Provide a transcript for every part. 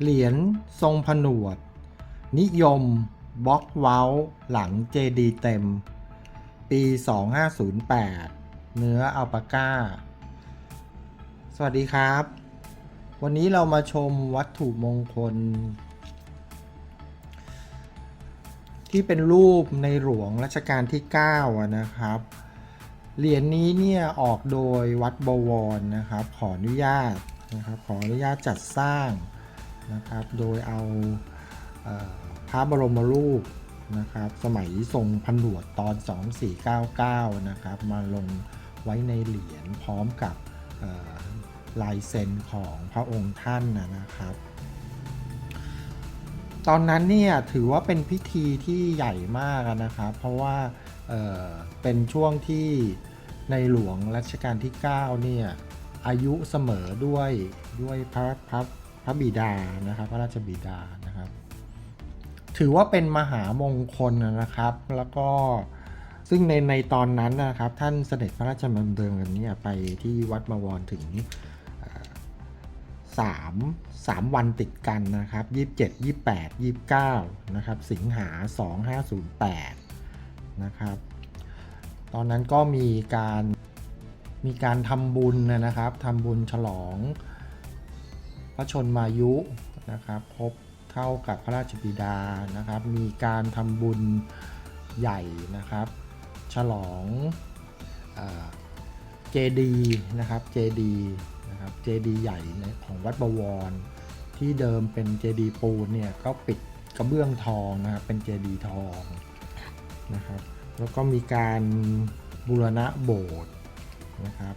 เหรียญทรงผนวด นิยมบล็อกเว้าหลังเจดีเต็ม ปี 2508 เนื้ออัลปาก้า สวัสดีครับ วันนี้เรามาชมวัตถุมงคล ที่เป็นรูปในหลวงรัชกาลที่ 9 นะครับ เหรียญนี้เนี่ยออกโดยวัดบวรนะครับ ขออนุญาตนะครับ ขออนุญาตจัดสร้าง นะครับ โดยเอาพระบรมรูปนะครับ สมัยทรงผนวดตอน 2499 นะครับ มาลงไว้ในเหรียญพร้อมกับลายเซ็นของพระองค์ท่านนะนะครับ ตอนนั้นเนี่ยถือว่าเป็นพิธีที่ใหญ่มากนะครับ เพราะว่าเเป็นช่วงที่ในหลวงรัชกาลที่ 9 เนี่ยอายุเสมอด้วยด้วยพระพระ พระบิดานะครับ พระราชบิดานะครับ ถือว่าเป็นมหามงคลนะครับ แล้วก็ซึ่งในในตอนนั้นนะครับ ท่านเสด็จพระราชดำเนินเนี่ยไปที่วัดบวรถึง3 3วันติดกันนะครับ27 28 29นะครับ สิงหา2508นะครับ ตอนนั้นก็มีการมีการทำบุญนะครับทำบุญฉลอง พระชนมายุนะครับครบเท่ากับพระราชบิดานะครับ มีการทำบุญใหญ่นะครับ ฉลองเจดีนะครับเจดีนะครับเจดีใหญ่ของวัดบวร ที่เดิมเป็นเจดีปูนเนี่ยก็ปิดกระเบื้องทองนะครับเป็นเจดีทองนะครับแล้วก็มีการบูรณะโบสถ์นะครับ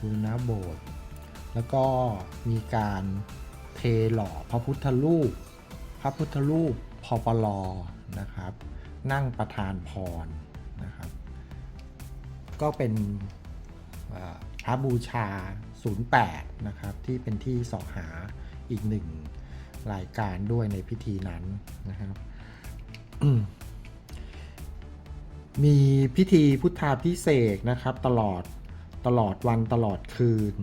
บูรณะโบสถ์ แล้วก็มีการเทหล่อพระพุทธรูป พระพุทธรูปพอปลอนะครับ นั่งประธานพรนะครับ ก็เป็นเอ่อพระบูชา 08 นะครับ ที่เป็นที่สอหาอีกหนึ่งรายการด้วยในพิธีนั้นนะครับ มีพิธีพุทธาพิเศษนะครับ ตลอดตลอดวันตลอดคืน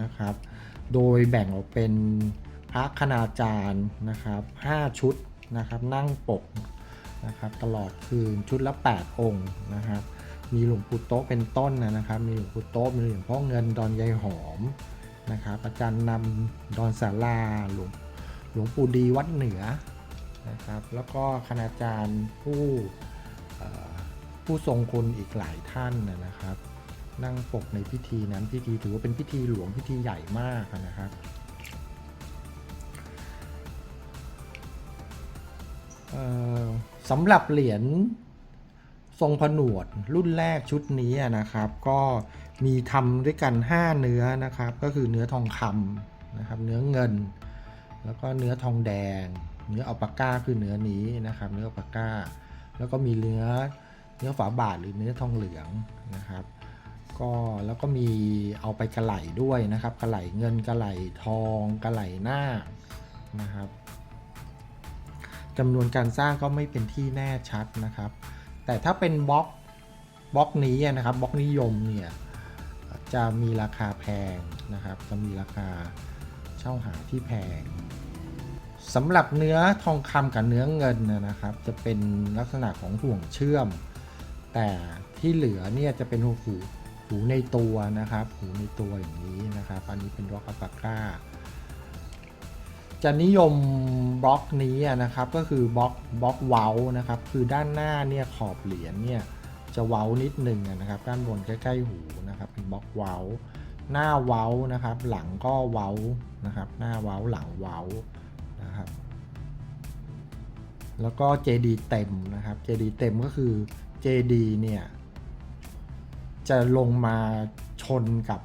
นะครับ โดยแบ่งออกเป็นพระคณาจารย์นะครับ 5 ชุดนะครับนั่งปกนะครับตลอดคืนชุดละ 8 องค์นะครับ มีหลวงปู่โต๊ะเป็นต้นนะครับ มีหลวงปู่โต๊ะมีหลวงพ่อเงินดอนยายหอมนะครับอาจารย์นำดอนสาราหลวงหลวงปู่ดีวัดเหนือนะครับ แล้วก็คณาจารย์ผู้ผู้ทรงคุณอีกหลายท่านนะครับ นั่งปกในพิธีนั้นพิธีถือว่าเป็นพิธีหลวงพิธีใหญ่มากนะครับสำหรับเหรียญทรงผนวดรุ่นแรกชุดนี้นะครับ ก็มีทำด้วยกัน 5 เนื้อนะครับ ก็คือเนื้อทองคำนะครับ เนื้อเงิน แล้วก็เนื้อทองแดง เนื้ออัลปาก้าคือเนื้อนี้นะครับ เนื้ออัลปาก้า แล้วก็มีเนื้อเนื้อฝาบาทหรือเนื้อทองเหลืองนะครับ ก็แล้วก็มีเอาไปกระไหลด้วยนะครับ กระไหลเงินกระไหลทองกระไหลหน้านะครับจำนวนการสร้างก็ไม่เป็นที่แน่ชัดนะครับ แต่ถ้าเป็นบล็อกบล็อกนี้นะครับบล็อกนิยมเนี่ยจะมีราคาแพงนะครับ จะมีราคาเช่าหาที่แพงสำหรับเนื้อทองคำกับเนื้อเงินนะครับ จะเป็นลักษณะของห่วงเชื่อม แต่ที่เหลือเนี่ยจะเป็นหู หูในตัวนะครับ หูในตัวอย่างนี้นะครับ อันนี้เป็นบล็อกอัลปาก้า จะนิยมบล็อกนี้นะครับ ก็คือบล็อกบล็อกเว้านะครับ คือด้านหน้าเนี่ยขอบเหรียญเนี่ยจะเว้านิดหนึ่งนะครับ ด้านบนใกล้ๆหูนะครับ เป็นบล็อกเว้า หน้าเว้านะครับ หลังก็เว้านะครับ หน้าเว้าหลังเว้านะครับ แล้วก็เจดีเต็มนะครับเจดีเต็มก็คือเจดีเนี่ย จะลงมาชนกับ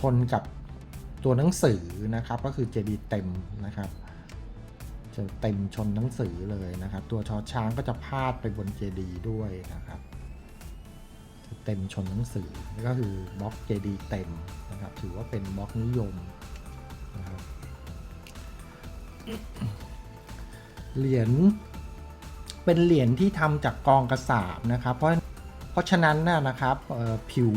ชนกับตัวหนังสือนะครับ ก็คือเจดีเต็มนะครับ จะเต็มชนหนังสือเลยนะครับ ตัวชอช้างก็จะพาดไปบนเจดีด้วยนะครับจะเต็มชนหนังสือก็คือบล็อกเจดีเต็มนะครับ ถือว่าเป็นบล็อกนิยมนะครับเหรียญเป็นเหรียญที่ทำจากกองกระสาบนะครับ เพราะ เพราะฉะนั้นนะนะครับผิว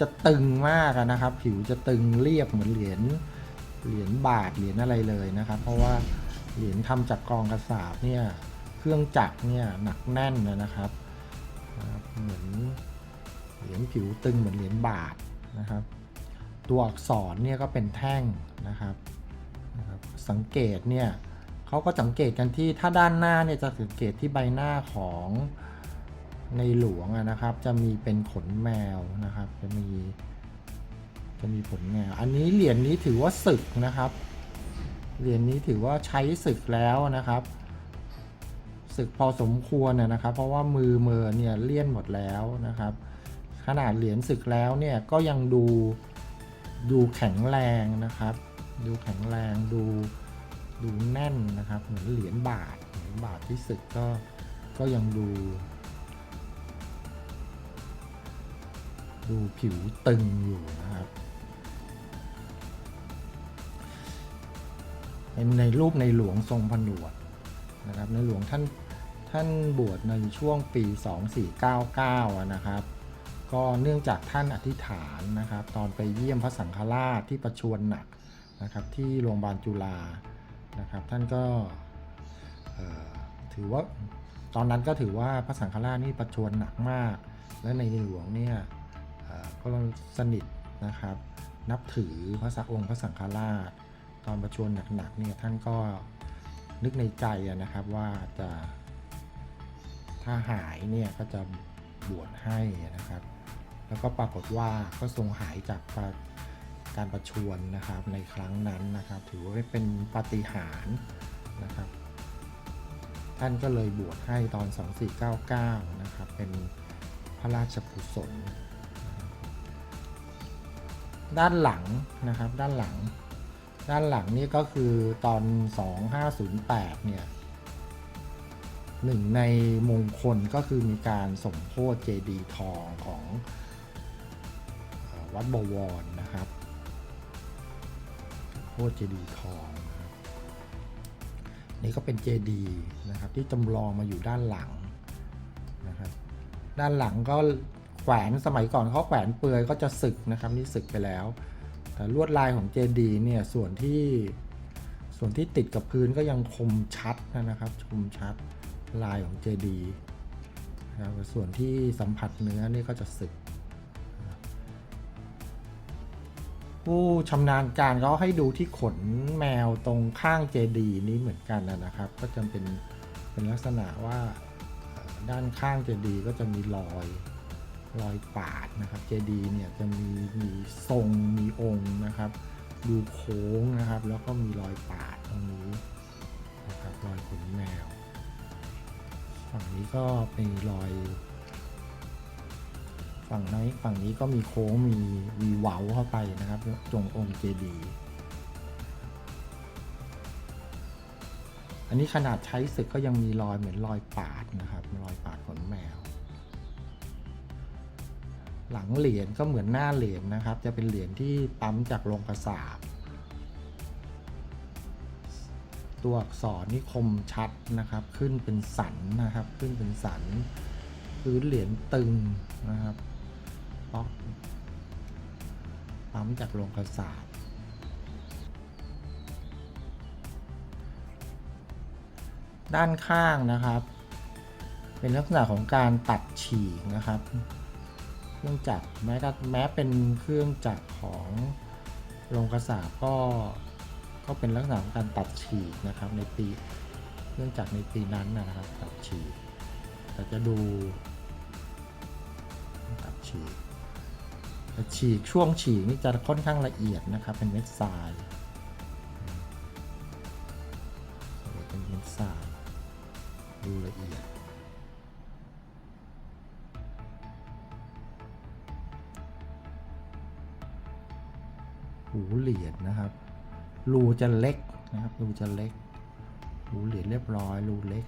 จะตึงมากนะครับ ผิวจะตึงเรียบเหมือนเหรียญเหรียญบาทเหรียญอะไรเลยนะครับ เพราะว่าเหรียญทำจากกรองกระสาบเนี่ยเครื่องจักรเนี่ยหนักแน่นนะครับเหมือนเหรียญผิวตึงเหมือนเหรียญบาทนะครับ ตัวอักษรเนี่ยก็เป็นแท่งนะครับ สังเกตเนี่ยเขาก็สังเกตกันที่ถ้าด้านหน้าเนี่ยจะสังเกตที่ใบหน้าของ ในหลวงนะครับ จะมีเป็นขนแมวนะครับ จะมี จะมีผลแมว อันนี้เหรียญนี้ถือว่าศึกนะครับ เหรียญนี้ถือว่าใช้ศึกแล้วนะครับศึกพอสมควรนะนะครับ เพราะว่ามือเมอเนี่ยเลี่ยนหมดแล้วนะครับ ขนาดเหรียญศึกแล้วเนี่ยก็ยังดูดูแข็งแรงนะครับ ดูแข็งแรงดูดูแน่นนะครับ เหมือนเหรียญบาทเหรียญบาทที่ศึกก็ก็ยังดู ดูผิวตึงอยู่นะครับเป็นในรูปในหลวงทรงผนวดนะครับ ในหลวงท่านท่านบวชในช่วงปี 2499 นะครับ ก็เนื่องจากท่านอธิษฐานนะครับ ตอนไปเยี่ยมพระสังฆราชที่ประชวรหนักนะครับ ที่โรงพยาบาลจุฬานะครับ ท่านก็ถือว่าตอนนั้นก็ถือว่าพระสังฆราชนี่ประชวรหนักมาก และในหลวงเนี่ย ก็สนิทนะครับ นับถือพระสักองค์พระสังฆราช ตอนประชวรหนักๆเนี่ยท่านก็นึกในใจนะครับว่าจะถ้าหายเนี่ยก็จะบวชให้นะครับ แล้วก็ปรากฏว่าก็ทรงหายจากการประชวรนะครับในครั้งนั้นนะครับ ถือว่าเป็นปาฏิหาริย์นะครับ ท่านก็เลยบวชให้ตอน 2499 นะครับ เป็นพระราชกุศลน ด้านหลังนะครับ ด้านหลัง ด้านหลังนี่ก็คือตอน 2508 เนี่ยหนึ่งในมงคลก็คือมีการสมโพธิเจดีทองของวัดบวรนะครับโพธิเจดีทองนี่ก็เป็นเจดีนะครับที่จำลองมาอยู่ด้านหลังนะครับ ด้านหลังก็ แขวนสมัยก่อนเขาแขวนเปลือยก็จะสึกนะครับนี่สึกไปแล้ว แต่ลวดลายของเจดีเนี่ยส่วนที่ส่วนที่ติดกับพื้นก็ยังคมชัดนะครับคมชัดลายของเจดีนะครับส่วนที่สัมผัสเนื้อนี่ก็จะสึก ผู้ชำนาญการเขาให้ดูที่ขนแมวตรงข้างเจดีนี้เหมือนกันนะครับ ก็จะเป็นเป็นลักษณะว่าด้านข้างเจดีก็จะมีรอย รอยปาดนะครับเจดีเนี่ยจะมีมีทรงมีองค์นะครับดูโค้งนะครับ แล้วก็มีรอยปาดตรงนี้นะครับรอยขนแมวฝั่งนี้ก็เป็นรอย ฝั่งนี้ฝั่งนี้ก็มีโค้งมีวีเว้าเข้าไปนะครับตรงองค์เจดีอันนี้ขนาดใช้ศึกก็ยังมีรอยเหมือนรอยปาดนะครับรอยปาด หลังเหรียญก็เหมือนหน้าเหรียญนะครับ จะเป็นเหรียญที่ปั๊มจากโรงกระสาบตัวอักษรนี่คมชัดนะครับ ขึ้นเป็นสันนะครับ ขึ้นเป็นสันพื้นเหรียญตึงนะครับป๊อกปั๊มจากโรงกระสาบด้านข้างนะครับ เป็นลักษณะของการตัดฉีกนะครับ เครื่องจักรแม้กระแม้เป็นเครื่องจักรของโรงกระสาบก็ก็เป็นลักษณะของการตัดฉีกนะครับ ในปีเครื่องจักรในปีนั้นนะครับ ตัดฉีกแต่จะดูตัดฉีกฉีกช่วงฉีกนี่จะค่อนข้างละเอียดนะครับ เป็นเม็ดทรายเป็นเม็ดทรายดูละเอียด เหรียญนะครับ รูจะเล็กนะครับ รูจะเล็กหูเหรียญเรียบร้อย รูเล็ก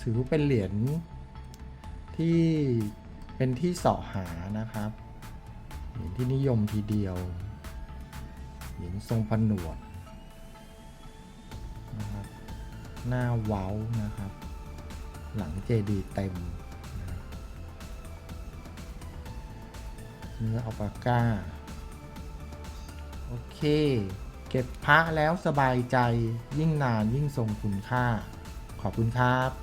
ถือเป็นเหรียญที่เป็นที่เสาะหานะครับเหรียญที่นิยมทีเดียวเหรียญทรงผนวดนะครับหน้าเว้านะครับ หลังเจดีเต็มเนื้ออัลปาก้า โอเค เก็บพระแล้วสบายใจยิ่งนานยิ่งทรงคุณค่า ขอบคุณครับ